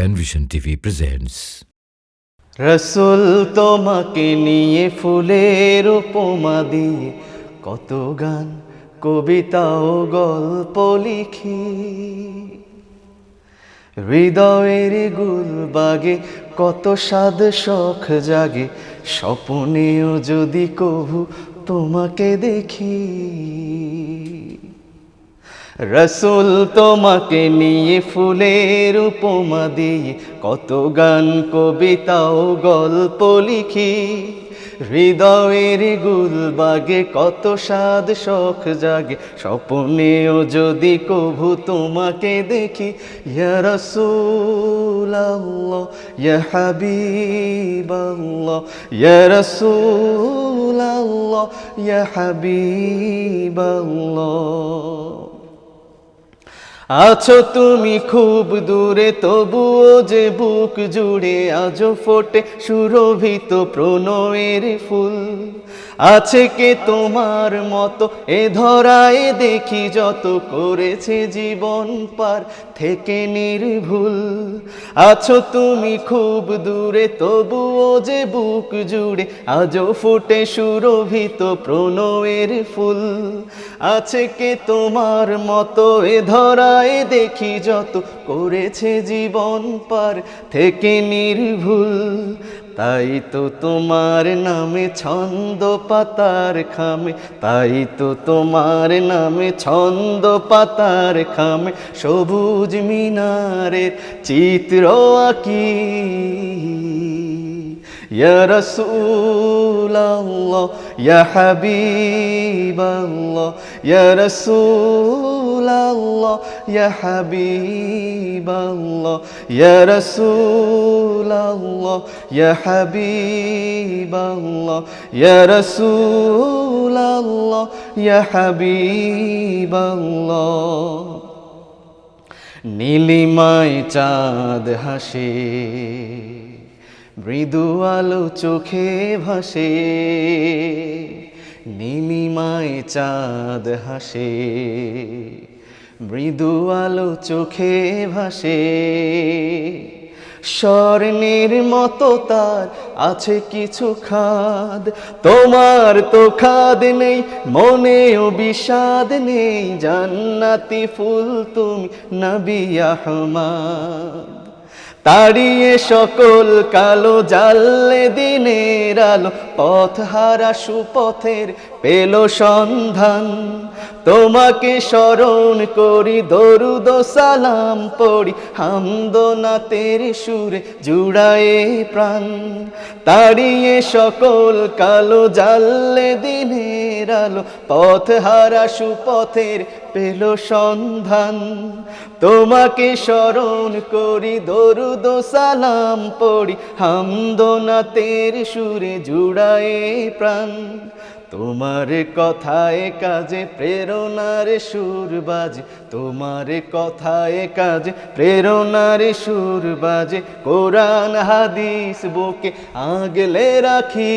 Penvision TV presents রসুল তোমাকে নিয়ে ফুলের উপমা দিয়ে কত গান, কবিতা ও গল্প লিখি। হৃদয়ের গুলবাগে কত স্বাদ শখ জাগে, স্বপনেও যদি কভু তোমাকে দেখি। রসুল তোমাকে নিয়ে ফুলের উপমা দিয়ে কত গান, কবিতা ও গল্প লিখি। হৃদয়ের গুলবাগে কত স্বাদ শখ জাগে। স্বপ্নেও যদি কভু তোমাকে দেখি, ইয়া রসুল আল্লাহ ইয়া ইয়া রসুল আল্লাহ আছো তুমি খুব দূরে, তবুও যে বুক জুড়ে আজও ফোটে সুরভিত প্রণয়ের ফুল। আছে কে তোমার মতো, এ ধরায় দেখি যত করেছে জীবন পার থেকে নির্ভুল। আছো তুমি খুব দূরে, তবুও যে বুক জুড়ে আজও ফুটে সুরভিত প্রণয়ের ফুল। আছে কে তোমার মতো, এ ধরায় দেখি যত করেছে জীবন পার থেকে নির্ভুল তাই তো তোমার নামে ছন্দ পাতার খামে তাই তো তোমার নামে ছন্দ পাতার খামে সবুজ মিনারের চিত্র আঁকি يا رسول الله يا حبيب الله يا رسول الله يا حبيب الله يا رسول الله يا حبيب الله يا رسول الله يا حبيب الله নীলিমায় চাঁদ হাসে মৃদু আলো চোখে ভাসে নীলিমায় চাঁদ হাসে মৃদু আলো চোখে ভাসে। স্বর্ণের মতো তার আছে কিছু খাদ। তোমার তো খাদ নেই, মনেও বিষাদ নেই। জান্নাতি ফুল তুমি নবী আহমাদ। তাড়িয়ে সকল কালো জাল্লে দিনের আলো, পথ হারা সুপথের পেল সন্ধান। তোমাকে স্মরণ করি, দরুদ সালাম পড়ি, হামদনাতের সুরে জুড়ায়ে প্রাণ। তাড়িয়ে সকল কালো জাল্লে দিনের আলো পথ হারা সুপথের পেল সন্ধান। তোমাকে স্মরণ করি, দরুদ সালাম পড়ি, হামদনাতের সুরে জুড়ায়ে প্রাণ। তোমার কথায় কাজে প্রেরণার সুর বাজে, তোমার কথায় কাজে প্রেরণার সুর বাজে, কোরআন হাদিস বুকে আগলে রাখি।